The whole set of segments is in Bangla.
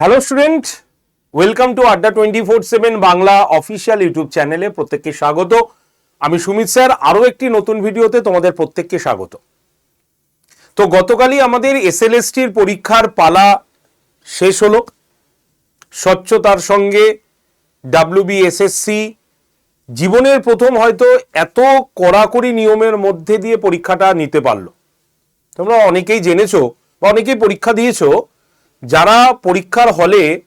Hello student welcome to Adda twenty four seven Bangla official YouTube চ্যানেলে প্রত্যেককে স্বাগত। আমি সুমিত স্যার, আরও একটি নতুন ভিডিওতে তোমাদের প্রত্যেককে স্বাগত। তো গতকালই আমাদের এসএলএসটির পরীক্ষার পালা শেষ হলো। স্বচ্ছতার সঙ্গে ডাব্লিউবিএসএসসি জীবনের প্রথম হয়তো এত কড়াকড়ি নিয়মের মধ্যে দিয়ে পরীক্ষাটা নিতে পারল। তোমরা অনেকেই জেনেছো বা অনেকেই পরীক্ষা দিয়েছ যারা পরীক্ষার হলে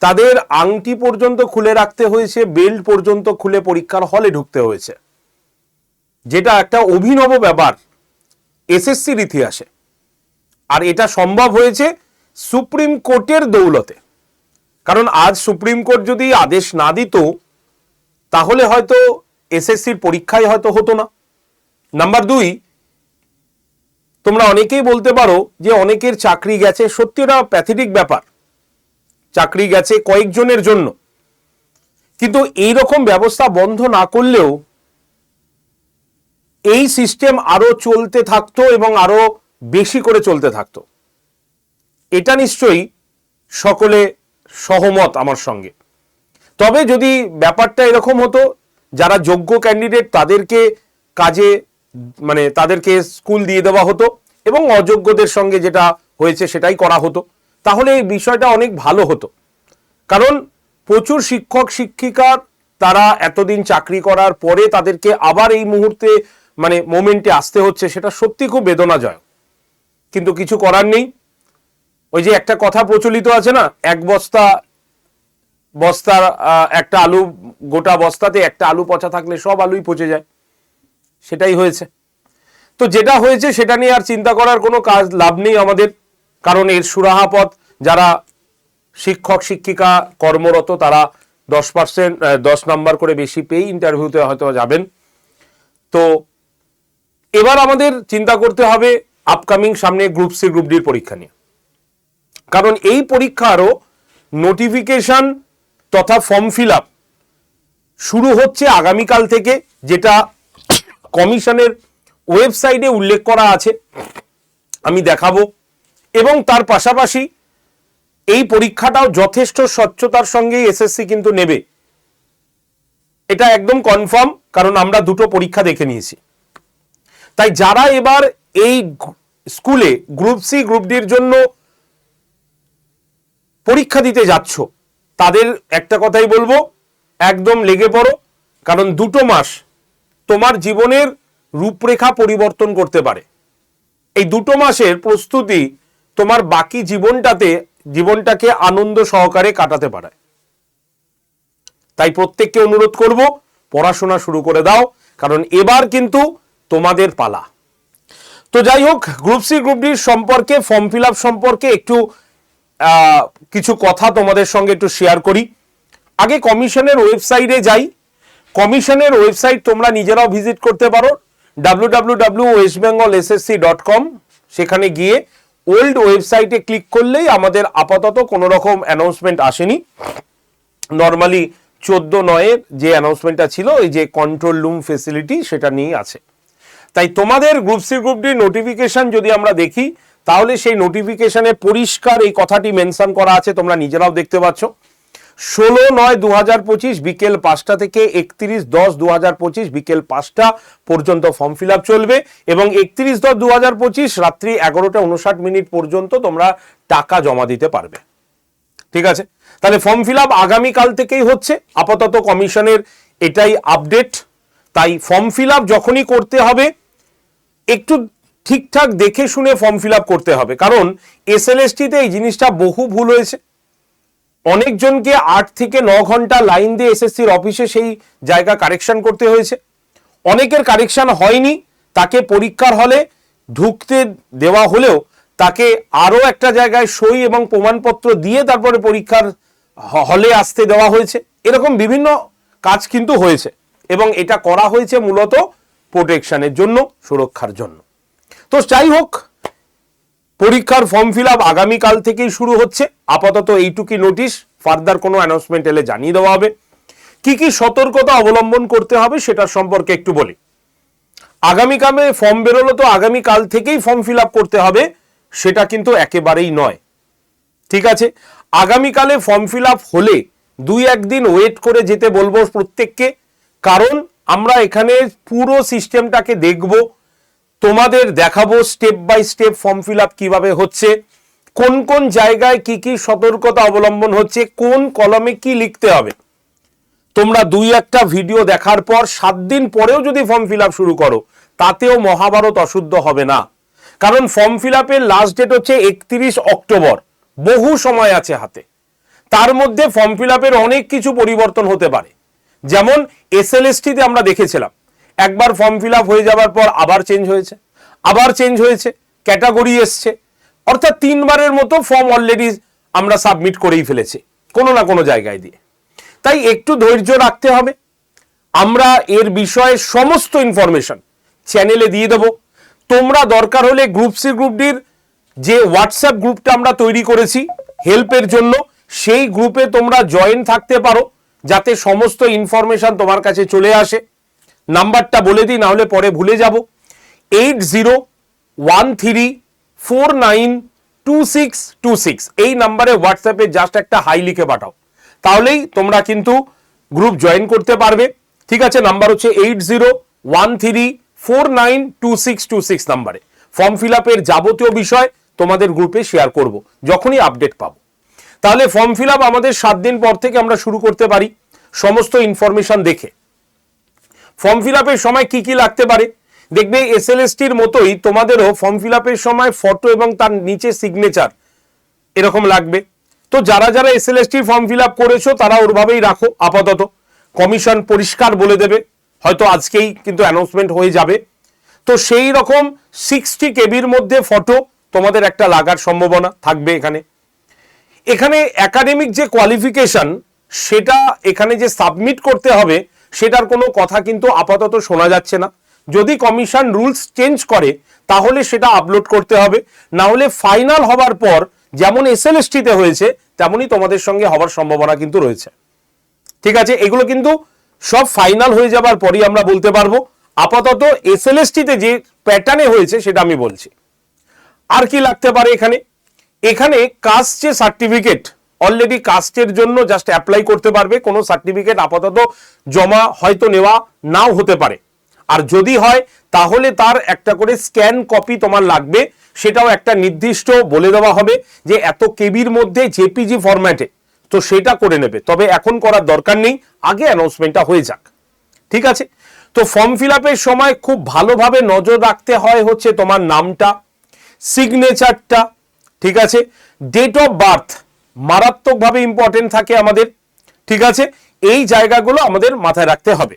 তাদের আংটি পর্যন্ত খুলে রাখতে হয়েছে, বেল্ট পর্যন্ত খুলে পরীক্ষার হলে ঢুকতে হয়েছে। যেটা একটা অভিনব ব্যাপার এসএসসির ইতিহাসে। আর এটা সম্ভব হয়েছে সুপ্রিম কোর্টের দৌলতে। কারণ আজ সুপ্রিম কোর্ট যদি আদেশ না দিত, তাহলে হয়তো এসএসসির পরীক্ষাই হয়তো হতো না। নাম্বার দুই তোমরা অনেকেই বলতে পারো যে অনেকের চাকরি গেছে। সত্যি ওটা প্যাথেটিক ব্যাপার। চাকরি গেছে কয়েকজনের জন্য। কিন্তু এই রকম ব্যবস্থা বন্ধ না করলেও এই সিস্টেম আরও চলতে থাকতো এবং আরও বেশি করে চলতে থাকতো। এটা নিশ্চয়ই সকলে সহমত আমার সঙ্গে। তবে যদি ব্যাপারটা এরকম হতো, যারা যোগ্য ক্যান্ডিডেট তাদেরকে কাজে মানে তাদেরকে স্কুল দিয়ে দেওয়া হতো এবং অযোগ্যদের সঙ্গে যেটা হয়েছে সেটাই করা হতো। তাহলে এই বিষয়টা অনেক ভালো হতো। কারণ প্রচুর শিক্ষক, শিক্ষিকার তারা এতদিন চাকরি করার পরে তাদেরকে আবার এই মুহূর্তে মানে মোমেন্টে আসতে হচ্ছে সেটা সত্যি খুব বেদনাজনক। কিন্তু কিছু করার নেই। ওই যে একটা কথা প্রচলিত আছে না, এক বস্তা বস্তার একটা আলু, গোটা বস্তাতে একটা আলু পচা থাকলে সব আলুই পচে যায়। সেটাই হয়েছে। তো যেটা হয়েছে সেটা নিয়ে আর চিন্তা করার কোনো কাজ, লাভ নেই আমাদের। কারণ এর সুরাহাপথ যারা শিক্ষক, শিক্ষিকা, কর্মরত, তারা দশ পার্সেন্ট দশ নাম্বার করে বেশি পেয়ে ইন্টারভিউতে হয়তো যাবেন। তো এবার আমাদের চিন্তা করতে হবে আপকামিং সামনে গ্রুপ সি গ্রুপ ডির পরীক্ষা নিয়ে। কারণ এই পরীক্ষারও নোটিফিকেশন তথা ফর্ম ফিল আপ শুরু হচ্ছে আগামীকাল থেকে, যেটা কমিশনের ওয়েবসাইটে উল্লেখ করা আছে, আমি দেখাবো। এবং তার পাশাপাশি এই পরীক্ষাটাও যথেষ্ট স্বচ্ছতার সঙ্গে এসএসসি কিন্তু নেবে। এটা একদম কনফার্ম কারণ আমরা দুটো পরীক্ষা দেখে নিয়েছি। তাই যারা এবার এই স্কুলে গ্রুপ সি গ্রুপ ডির জন্য পরীক্ষা দিতে যাচ্ছ, তাদের একটা কথাই বলব, একদম লেগে পড়ো, কারণ দুটো মাস তোমার জীবনের রূপরেখা পরিবর্তন করতে পারে। এই দুটো মাসের প্রস্তুতি তোমার বাকি জীবনটাতে, জীবনটাকে আনন্দ সহকারে কাটাতে পারে। তাই প্রত্যেককে অনুরোধ করব, পড়াশোনা শুরু করে দাও, কারণ এবার কিন্তু তোমাদের পালা। তো যাই হোক, গ্রুপ সি, গ্রুপ ডির সম্পর্কে, ফর্ম ফিল সম্পর্কে একটু কিছু কথা তোমাদের সঙ্গে একটু শেয়ার করি। আগে কমিশনের ওয়েবসাইটে যাই কমিশনের ওয়েবসাইট তোমরা নিজেরাও ভিজিট করতে পারো W W W West Bengal SSC dot com সেখানে গিয়ে ওল্ড ওয়েবসাইটে ক্লিক করলেই আমাদের আপাতত কোনো রকম অ্যানাউন্সমেন্ট আসেনি। নর্মালি চোদ্দ নয়ের যে অ্যানাউন্সমেন্টটা ছিল ওই যে কন্ট্রোল রুম ফেসিলিটি সেটা নিয়ে আছে। তাই তোমাদের group C group D notification যদি আমরা দেখি, তাহলে সেই নোটিফিকেশানে পরিষ্কার এই কথাটি মেনশন করা আছে, তোমরা নিজেরাও দেখতে পাচ্ছ। ষোলো নয় দু হাজার পঁচিশ বিকেল পাঁচটা থেকে একত্রিশ দশ দু হাজার পঁচিশ বিকেল পাঁচটা পর্যন্ত ফর্ম ফিল আপ চলবে এবং একত্রিশ দশ দু হাজার পঁচিশ রাত্রি এগারোটা উনষাট মিনিট পর্যন্ত তোমরা টাকা জমা দিতে পারবে। ঠিক আছে? তাহলে ফর্ম ফিল আপ আগামীকাল থেকেই হচ্ছে। আপাতত কমিশনের এটাই আপডেট। তাই ফর্ম ফিল আপ যখনই করতে হবে, একটু ঠিকঠাক দেখে শুনে ফর্ম ফিল আপ করতে হবে। কারণ এসএলএসটিতে এই জিনিসটা বহু ভুল হয়েছে। অনেকজনকে আট থেকে ন ঘণ্টা লাইন দিয়ে এসএসসির অফিসে সেই জায়গা কারেকশন করতে হয়েছে। অনেকের কারেকশন হয়নি, তাকে পরীক্ষার হলে ঢুকতে দেওয়া হলেও তাকে আরও একটা জায়গায় সই এবং প্রমাণপত্র দিয়ে তারপরে পরীক্ষার হলে আসতে দেওয়া হয়েছে। এরকম বিভিন্ন কাজ কিন্তু হয়েছে এবং এটা করা হয়েছে মূলত প্রোটেকশনের জন্য, সুরক্ষার জন্য। তো যাই হোক পরীক্ষার ফর্ম ফিল আপ আগামীকাল থেকেই শুরু হচ্ছে। আপাতত এইটুকি নোটিশ ফার্দার কোনো অ্যানাউন্সমেন্ট এলে জানিয়ে দেওয়া হবে। কি কি সতর্কতা অবলম্বন করতে হবে সেটার সম্পর্কে একটু বলি। আগামীকালে ফর্ম বেরোলো তো আগামীকাল থেকেই ফর্ম ফিল আপ করতে হবে, সেটা কিন্তু একেবারেই নয়। ঠিক আছে? আগামীকালে ফর্ম ফিল আপ হলে দুই একদিন ওয়েট করে যেতে বলব প্রত্যেককে। কারণ আমরা এখানে পুরো সিস্টেমটাকে দেখব তোমাদের দেখাবো step by step form fill up কীভাবে হচ্ছে, কোন কোন জায়গায় কি কি সতর্কতা অবলম্বন হচ্ছে, কোন কলমে কি লিখতে হবে। তোমরা দুই একটা ভিডিও দেখার পর সাত দিন পরেও যদি ফর্ম ফিল শুরু করো, তাতেও মহাভারত অশুদ্ধ হবে না। কারণ ফর্ম ফিল আপের লাস্ট ডেট হচ্ছে একত্রিশ অক্টোবর, বহু সময় আছে হাতে। তার মধ্যে ফর্ম ফিল আপের অনেক কিছু পরিবর্তন হতে পারে। যেমন এস এল আমরা দেখেছিলাম একবার ফর্ম ফিল হয়ে যাওয়ার পর আবার চেঞ্জ হয়েছে, আবার চেঞ্জ হয়েছে ক্যাটাগরি এসছে, অর্থাৎ তিনবারের মতো ফর্ম অলরেডি আমরা সাবমিট করেই ফেলেছি, কোনো না কোনো জায়গায় দিয়ে। তাই একটু ধৈর্য রাখতে হবে। আমরা এর বিষয়ে সমস্ত ইনফরমেশন চ্যানেলে দিয়ে দেব। তোমরা দরকার হলে গ্রুপ সি গ্রুপ ডির যে হোয়াটসঅ্যাপ গ্রুপটা আমরা তৈরি করেছি হেল্পের জন্য, সেই গ্রুপে তোমরা জয়েন থাকতে পারো, যাতে সমস্ত ইনফরমেশন তোমার কাছে চলে আসে। নাম্বারটা বলে দিই, নাহলে পরে ভুলে যাব। Eight zero one three four nine two six two six এই নাম্বারে হোয়াটসঅ্যাপে জাস্ট একটা হাই লিখে পাঠাও। তাহলেই তোমরা কিন্তু গ্রুপ জয়েন করতে পারবে। ঠিক আছে, নাম্বার হচ্ছে eight zero one three four nine two six two six নাম্বারে। ফর্ম ফিল আপের যাবতীয় বিষয় তোমাদের গ্রুপে শেয়ার করব। যখনই আপডেট পাবো। তাহলে ফর্ম ফিল আপ আমাদের সাত দিন পর থেকে আমরা শুরু করতে পারি। সমস্ত ইনফরমেশন দেখে। ফর্ম ফিল আপের সময় কি কি লাগতে পারে? দেখবে এস এসটির মতোই তোমাদেরও ফর্ম ফিল আপের সময় ফটো এবং তার নিচে সিগনেচার এরকম লাগবে। তো যারা যারা এস এসটির ফর্ম ফিল আপ করেছ, তারা ওরভাবেই রাখো, আপাতত। কমিশন পরিষ্কার বলে দেবে। হয়তো আজকেই কিন্তু অ্যানাউন্সমেন্ট হয়ে যাবে। তো সেই রকম সিক্সটি কেবির মধ্যে ফটো তোমাদের একটা লাগার সম্ভাবনা থাকবে এখানে। এখানে একাডেমিক যে কোয়ালিফিকেশন সেটা এখানে যে সাবমিট করতে হবে সেটার কোনো কথা কিন্তু আপাতত শোনা যাচ্ছে না। যদি কমিশন রুলস চেঞ্জ করে, তাহলে সেটা আপলোড করতে হবে। না হলে ফাইনাল হবার পর যেমন এস এল হয়েছে, তেমনই তোমাদের সঙ্গে হওয়ার সম্ভাবনা কিন্তু রয়েছে। ঠিক আছে, এগুলো কিন্তু সব ফাইনাল হয়ে যাবার পরই আমরা বলতে পারব। আপাতত এস এল যে প্যাটার্নে হয়েছে, সেটা আমি বলছি। আর কি লাগতে পারে এখানে? এখানে কাস্ট যে সার্টিফিকেট অলরেডি কাস্টের জন্য জাস্ট অ্যাপ্লাই করতে পারবে, কোনো সার্টিফিকেট আপাতত জমা হয়তো নেওয়া নাও হতে পারে। আর যদি হয়, তাহলে তার একটা করে স্ক্যান কপি তোমার লাগবে, সেটাও একটা নির্দিষ্ট বলে দেওয়া হবে যে এত কেবির মধ্যে জেপিজি ফরম্যাটে তো সেটা করে নেবে। তবে এখন করার দরকার নেই, আগে অ্যানাউন্সমেন্টটা হয়ে যাক। ঠিক আছে? তো ফর্ম ফিল সময় খুব ভালোভাবে নজর রাখতে হয় হচ্ছে তোমার নামটা সিগনেচারটা ঠিক আছে? ডেট অফ বার্থ মারাত্মকভাবে ইম্পর্টেন্ট থাকে আমাদের, ঠিক আছে? এই জায়গাগুলো আমাদের মাথায় রাখতে হবে।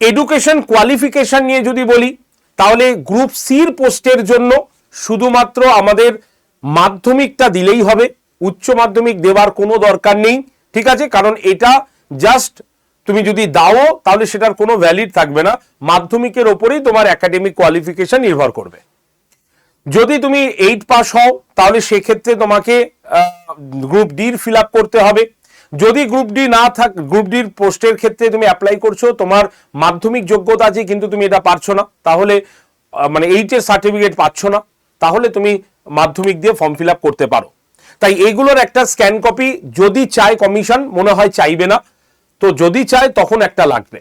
এডুকেশন কোয়ালিফিকেশন নিয়ে যদি বলি, তাহলে গ্রুপ সির পোস্টের জন্য শুধুমাত্র আমাদের মাধ্যমিকটা দিলেই হবে, উচ্চ মাধ্যমিক দেওয়ার কোনো দরকার নেই, ঠিক আছে? কারণ এটা জাস্ট তুমি যদি দাও, তাহলে সেটার কোনো ভ্যালিড থাকবে না। মাধ্যমিকের ওপরেই তোমার একাডেমিক কোয়ালিফিকেশন নির্ভর করবে। যদি তুমি এইট পাস হও, তাহলে সেক্ষেত্রে তোমাকে গ্রুপ ডির ফিল করতে হবে। যদি গ্রুপ ডি না থাক গ্রুপ ডির পোস্টের ক্ষেত্রে তুমি অ্যাপ্লাই করছ, তোমার মাধ্যমিক যোগ্যতা আছে, কিন্তু তুমি এটা পারছ না। তাহলে মানে এইটের সার্টিফিকেট পাচ্ছ না। তাহলে তুমি মাধ্যমিক দিয়ে ফর্ম ফিল করতে পারো। তাই এইগুলোর একটা স্ক্যান কপি যদি চায় কমিশন মনে হয় চাইবে না। তো যদি চায়, তখন একটা লাগবে।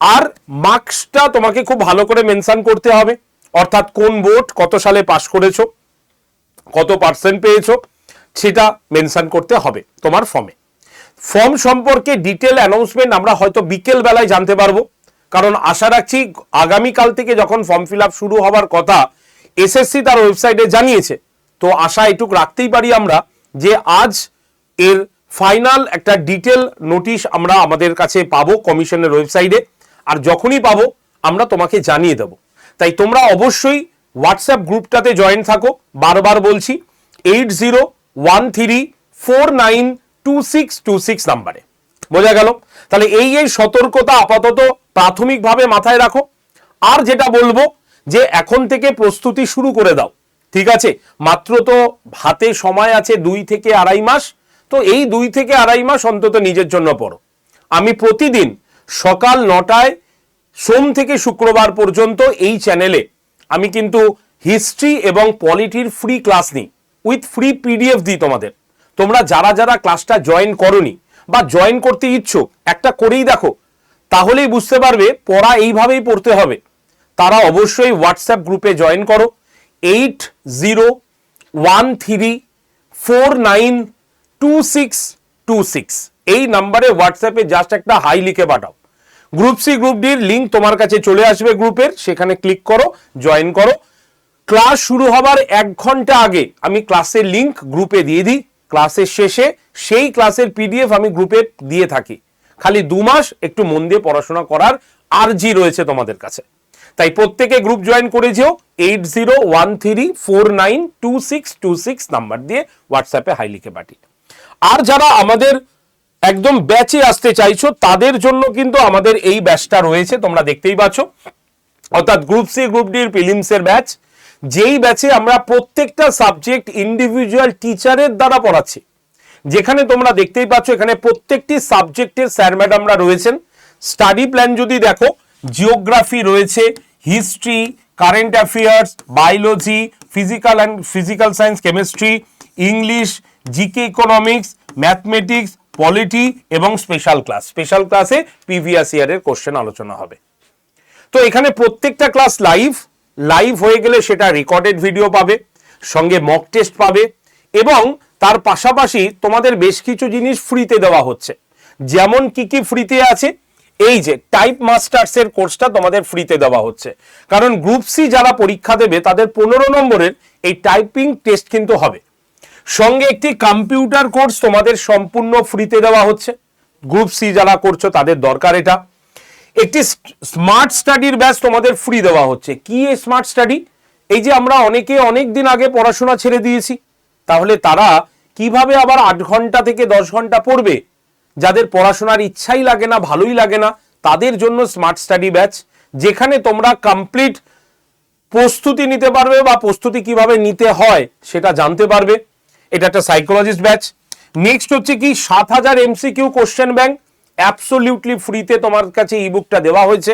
আর মার্কসটা তোমাকে খুব ভালো করে মেনশন করতে হবে। অর্থাৎ কোন বোর্ড কত সালে পাশ করেছ, কত পার্সেন্ট পেয়েছ। সেটা মেনশন করতে হবে তোমার ফর্মে ফর্ম সম্পর্কে ডিটেল অ্যানাউন্সমেন্ট আমরা হয়তো বিকেল বেলায় জানতে পারব। কারণ আশা রাখছি আগামীকাল থেকে যখন ফর্ম ফিল শুরু হওয়ার কথা এসএসসি তার ওয়েবসাইটে জানিয়েছে। তো আশা এটুক রাখতেই পারি আমরা যে আজ এর ফাইনাল একটা ডিটেল নোটিশ আমরা আমাদের কাছে পাবো কমিশনের ওয়েবসাইটে আর যখনই পাবো, আমরা তোমাকে জানিয়ে দেব। তাই তোমরা অবশ্যই হোয়াটসঅ্যাপ গ্রুপটাতে জয়েন থাকো। বারবার বলছি eight zero one three four nine two six two six নাম্বারে। বোঝা গেল? তাহলে এই এই সতর্কতা আপাতত প্রাথমিকভাবে মাথায় রাখো। আর যেটা বলব, যে এখন থেকে প্রস্তুতি শুরু করে দাও। ঠিক আছে? মাত্র তো হাতে সময় আছে দুই থেকে আড়াই মাস। তো এই দুই থেকে আড়াই মাস অন্তত নিজের জন্য পড়ো। আমি প্রতিদিন সকাল নটায় সোম থেকে শুক্রবার পর্যন্ত এই চ্যানেলে আমি কিন্তু হিস্ট্রি এবং পলিটির ফ্রি ক্লাস নিই। উইথ ফ্রি পিডিএফ দিই তোমাদের। তোমরা যারা যারা ক্লাসটা জয়েন করনি বা জয়েন করতে ইচ্ছুক, একটা করেই দেখো, তাহলেই বুঝতে পারবে পড়া এইভাবেই পড়তে হবে। তারা অবশ্যই হোয়াটসঅ্যাপ গ্রুপে জয়েন করো eight zero one three four nine two six two six এই নাম্বারে হোয়াটসঅ্যাপে জাস্ট একটা হাই লিখে পাঠাও। গ্রুপ সি গ্রুপ ডির লিঙ্ক তোমার কাছে চলে আসবে গ্রুপের সেখানে ক্লিক করো জয়েন করো। ক্লাস শুরু হবার এক ঘণ্টা আগে আমি ক্লাসের লিংক গ্রুপে দিয়ে দিই। ক্লাসের শেষে সেই ক্লাসের পিডিএফ আমি গ্রুপে দিয়ে থাকি। খালি দু মাস একটু মন দিয়ে পড়াশোনা করার আরজি রয়েছে তোমাদের কাছে। তাই প্রত্যেকে গ্রুপ জয়েন করে যেও eight zero one three four nine two six two six number দিয়ে হোয়াটসঅ্যাপে হাই লিখে পাঠিয়ে। আর যারা আমাদের একদম ব্যাচে আসতে চাইছো, তাদের জন্য কিন্তু আমাদের এই ব্যাচটা রয়েছে, তোমরা দেখতেই পাচ্ছ। অর্থাৎ গ্রুপ সি, গ্রুপ ডির প্রিলিমসের ব্যাচ যেই ব্যাচে আমরা প্রত্যেকটা সাবজেক্ট ইন্ডিভিজুয়াল টিচারের দ্বারা পড়াচ্ছি। যেখানে তোমরা দেখতেই পাচ্ছ, এখানে প্রত্যেকটি সাবজেক্টের স্যার ম্যাডামরা রয়েছেন। স্টাডি প্ল্যান যদি দেখো জিওগ্রাফি রয়েছে history current affairs biology physical and physical science chemistry English GK economics mathematics polity এবং স্পেশাল ক্লাস স্পেশাল ক্লাসে প্রিভিয়াস ইয়ারের কোশ্চেন আলোচনা হবে। তো এখানে প্রত্যেকটা ক্লাস লাইভ লাইভ হয়ে গেলে সেটা রেকর্ডেড ভিডিও পাবে, সঙ্গে মক টেস্ট পাবে এবং তার পাশাপাশি তোমাদের বেশ কিছু জিনিস ফ্রিতে দেওয়া হচ্ছে। যেমন কি কি ফ্রিতে আছে? এই যে টাইপ মাস্টার্স এর কোর্সটা তোমাদের ফ্রিতে দেওয়া হচ্ছে। কারণ গ্রুপ সি যারা পরীক্ষা দেবে, তাদের পনেরো নম্বরের এই টাইপিং টেস্ট কিন্তু হবে। সঙ্গে একটি কম্পিউটার কোর্স তোমাদের সম্পূর্ণ ফ্রিতে দেওয়া হচ্ছে। গ্রুপ সি যারা করছ, তাদের দরকার এটা। একটি স্মার্ট স্টাডির ব্যাচ তোমাদের ফ্রি দেওয়া হচ্ছে। কি এই স্মার্ট স্টাডি এই যে আমরা অনেকে অনেক দিন আগে পড়াশোনা ছেড়ে দিয়েছি। তাহলে তারা কীভাবে আবার আট ঘণ্টা থেকে দশ ঘণ্টা পড়বে? যাদের পড়াশোনার ইচ্ছাই লাগে না, ভালোই লাগে না, তাদের জন্য স্মার্ট স্টাডি ব্যাচ যেখানে তোমরা কমপ্লিট প্রস্তুতি নিতে পারবে বা প্রস্তুতি কীভাবে নিতে হয় সেটা জানতে পারবে। এটা একটা সাইকোলজিস্ট ব্যাচ নেক্সট হচ্ছে কি? সাত হাজার এমসিকিউ কোশ্চেন ব্যাংক অ্যাবসোলিউটলি ফ্রিতে তোমার কাছে ইবুকটা দেওয়া হয়েছে।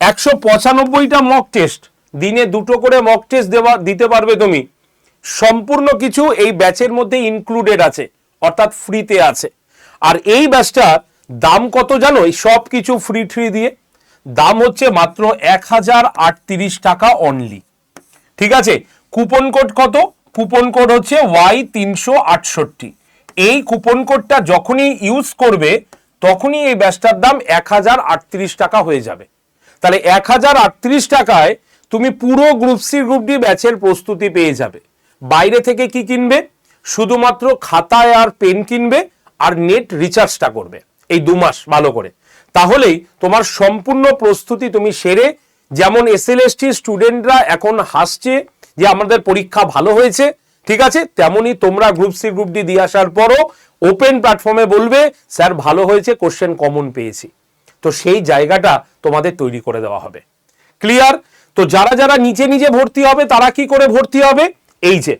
একশো পঁচানব্বইটা মক টেস্ট দিনে দুটো করে মক টেস্ট দেওয়া, দিতে পারবে তুমি। সম্পূর্ণ কিছু এই ব্যাচের মধ্যে ইনক্লুডেড আছে, অর্থাৎ ফ্রিতে আছে। আর এই ব্যাচটার দাম কত জানো? এই সব কিছু ফ্রি ফ্রি দিয়ে। দাম হচ্ছে মাত্র এক হাজার আটত্রিশ টাকা অনলি ঠিক আছে? কুপন কোড কত? কুপন কোড হচ্ছে ওয়াই তিনশো আটষট্টি। এই কুপন কোডটা যখনই ইউজ করবে তখনই এই ব্যাচটার দাম এক হাজার আটত্রিশ টাকা হয়ে যাবে। তাহলে এক হাজার আটত্রিশ টাকায় তুমি পুরো গ্রুপ সি, গ্রুপ ডি ব্যাচের প্রস্তুতি পেয়ে যাবে। বাইরে থেকে কি কিনবে? শুধুমাত্র খাতায় আর পেন কিনবে আর নেট রিচার্জটা করবে। এই দু মাস ভালো করে। তাহলেই তোমার সম্পূর্ণ প্রস্তুতি তুমি সেরে, যেমন এস এল স্টুডেন্টরা এখন হাসছে যে আমাদের পরীক্ষা ভালো হয়েছে ঠিক আছে? তেমনি তোমরা গ্রুপ সি গ্রুপ ডি দিয়ে আসার পরও ওপেন প্ল্যাটফর্মে বলবে, স্যার, ভালো হয়েছে কোশ্চেন কমন পেয়েছি। তো সেই জায়গাটা তোমাদের তৈরি করে দেওয়া হবে। ক্লিয়ার তো যারা যারা নিচে নিজে ভর্তি হবে, তারা কি করে ভর্তি হবে? এই যে।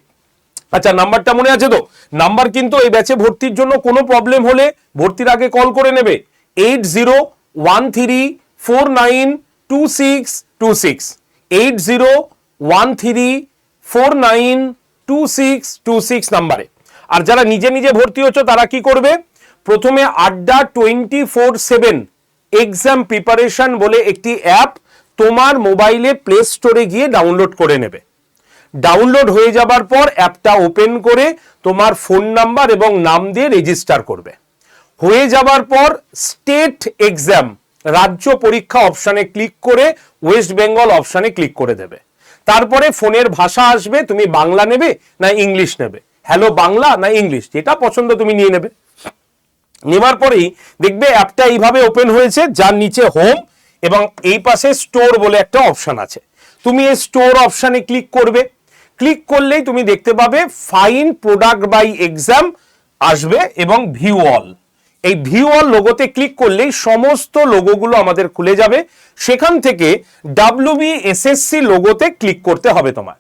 আচ্ছা নাম্বারটা মনে আছে তো? নাম্বার কিন্তু এই ব্যাচে ভর্তির জন্য কোনো প্রবলেম হলে ভর্তির আগে কল করে নেবে। Eight zero one three four nine two six two six eight zero one three four nine two six two six নাম্বারে। আর যারা নিজে নিজে ভর্তি হচ্ছে, তারা কি করবে? প্রথমে Adda twenty four seven exam preparation বলে একটি অ্যাপ তোমার মোবাইলে প্লে স্টোরে গিয়ে ডাউনলোড করে নেবে। ডাউনলোড হয়ে যাবার পর অ্যাপটা ওপেন করে তোমার ফোন নাম্বার এবং নাম দিয়ে রেজিস্টার করবে। হয়ে যাবার পর স্টেট এক্সাম রাজ্য পরীক্ষা অপশানে ক্লিক করে ওয়েস্ট বেঙ্গল অপশানে ক্লিক করে দেবে। তারপরে ফোনের ভাষা আসবে, তুমি বাংলা নেবে না ইংলিশ নেবে। হ্যালো বাংলা না ইংলিশ, যেটা পছন্দ তুমি নিয়ে নেবে। নেবার পরেই দেখবে অ্যাপটা এইভাবে ওপেন হয়েছে, যার নিচে হোম এবং এই পাশে স্টোর বলে একটা অপশন আছে। তুমি এই স্টোর অপশানে ক্লিক করবে। ক্লিক করলেই তুমি দেখতে পাবে ফাইন প্রোডাক্ট বাই এক্সাম আসবে এবং ভিউ অল এই ভিউ অল লোগোতে ক্লিক করলেই সমস্ত লোগোগুলো আমাদের খুলে যাবে। সেখান থেকে ডাব্লিউবি এসএসসি লোগোতে ক্লিক করতে হবে তোমার।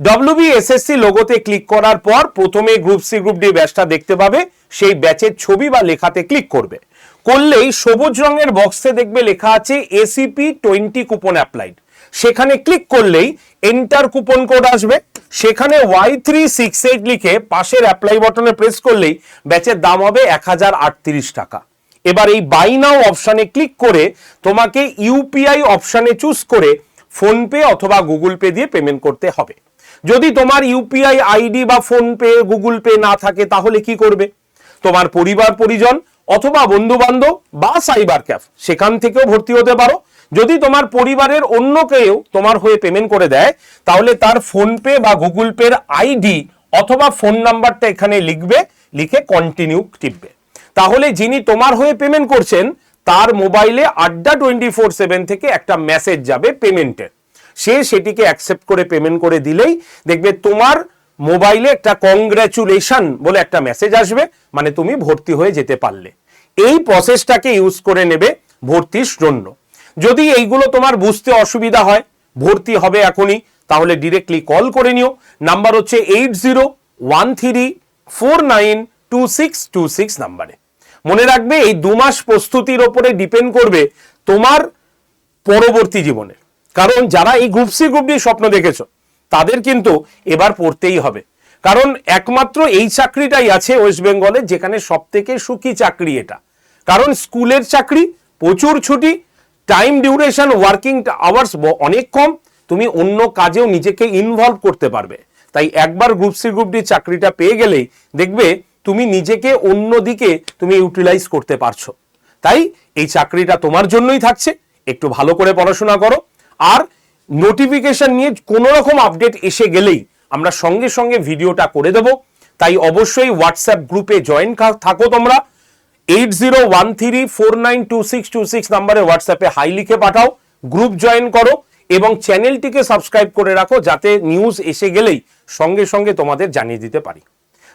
ডব্লিউবি এসএসসি লোগোতে ক্লিক করার পর প্রথমে গ্রুপ সি, গ্রুপ ডি ব্যাচটা দেখতে পাবে। সেই ব্যাচের ছবি বা লেখাতে ক্লিক করবে। করলেই সবুজ রঙের বক্সে দেখবে লেখা আছে এসিপি টোয়েন্টি কুপন অ্যাপ্লাইড সেখানে ক্লিক করলেই এন্টার কুপন কোড আসবে। সেখানে ওয়াই থ্রি সিক্স এইট লিখে পাশের অ্যাপ্লাই বটনে প্রেস করলেই ব্যাচের দাম হবে এক হাজার আটত্রিশ টাকা। এবার এই বাই নাও অপশানে ক্লিক করে তোমাকে ইউপিআই অপশানে চুজ করে ফোনপে অথবা গুগল পে দিয়ে পেমেন্ট করতে হবে। যদি তোমার ইউপিআই আইডি বা ফোনপে গুগল পে না থাকে তাহলে কি করবে? তোমার পরিবার, পরিজন অথবা বন্ধু বান্ধব বা সাইবার ক্যাফ সেখান থেকেও ভর্তি হতে পারো। যদি তোমার পরিবারের অন্য কেউ তোমার হয়ে পেমেন্ট করে দেয়, তাহলে তার ফোনপে বা গুগল পের আইডি অথবা ফোন নাম্বারটা এখানে লিখবে, লিখে কন্টিনিউ টিপবে। তাহলে যিনি তোমার হয়ে পেমেন্ট করছেন, তার মোবাইলে আড্ডা টোয়েন্টি ফোর সেভেন থেকে একটা মেসেজ যাবে পেমেন্টের সে সেটিকে অ্যাকসেপ্ট করে পেমেন্ট করে দিলেই দেখবে তোমার মোবাইলে একটা কংগ্রাচুলেশন বলে একটা মেসেজ আসবে মানে তুমি ভর্তি হয়ে যেতে পারলে। এই প্রসেসটাকে ইউজ করে নেবে ভর্তির জন্য। যদি এইগুলো তোমার বুঝতে অসুবিধা হয়, ভর্তি হবে এখনই, তাহলে ডিরেক্টলি কল করে নিও। নাম্বার হচ্ছে eight zero one three four nine two six two six নাম্বারে মনে রাখবে, এই দু মাস প্রস্তুতির ওপরে ডিপেন্ড করবে তোমার পরবর্তী জীবনে কারণ যারা এই গ্রুপ সি গ্রুপ ডি স্বপ্ন দেখেছ তাদের কিন্তু এবার পড়তেই হবে। কারণ একমাত্র এই চাকরিটাই আছে ওয়েস্ট বেঙ্গলে, যেখানে সব থেকে সুখী চাকরি এটা। কারণ স্কুলের চাকরি, প্রচুর ছুটি, টাইম ডিউরেশন, ওয়ার্কিং আওয়ার্স অনেক কম, তুমি অন্য কাজেও নিজেকে ইনভলভ করতে পারবে। তাই একবার গ্রুপ সি, গ্রুপ ডি চাকরিটা পেয়ে গেলেই দেখবে তুমি নিজেকে অন্য দিকে তুমি ইউটিলাইজ করতে পারছ। তাই এই চাকরিটা তোমার জন্যই থাকছে, একটু ভালো করে পড়াশোনা করো। আর নোটিফিকেশন নিয়ে কোনো রকম আপডেট এসে গেলেই আমরা সঙ্গে সঙ্গে ভিডিওটা করে দেব। তাই অবশ্যই হোয়াটসঅ্যাপ গ্রুপে জয়েন থাকো তোমরা। Eight zero one three four nine two six two six নাম্বারে হোয়াটসঅ্যাপে হাই লিখে পাঠাও গ্রুপ জয়েন করো এবং চ্যানেলটিকে সাবস্ক্রাইব করে রাখো যাতে নিউজ এসে গেলেই সঙ্গে সঙ্গে তোমাদের জানিয়ে দিতে পারি।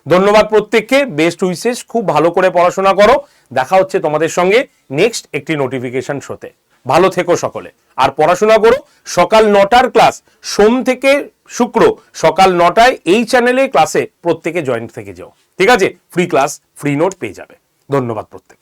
ধন্যবাদ প্রত্যেককে বেস্ট উইসেস খুব ভালো করে পড়াশোনা করো। দেখা হচ্ছে তোমাদের সঙ্গে নেক্সট একটি নোটিফিকেশন শোতে ভালো থেকো সকলে। আর পড়াশোনা করো, সকাল নটার ক্লাস, সোম থেকে শুক্র, সকাল নটায় এই চ্যানেলে ক্লাসে প্রত্যেকে জয়েন্ট থেকে যাও। ঠিক আছে? ফ্রি ক্লাস ফ্রি নোট পেয়ে যাবে। ধন্যবাদ প্রত্যেক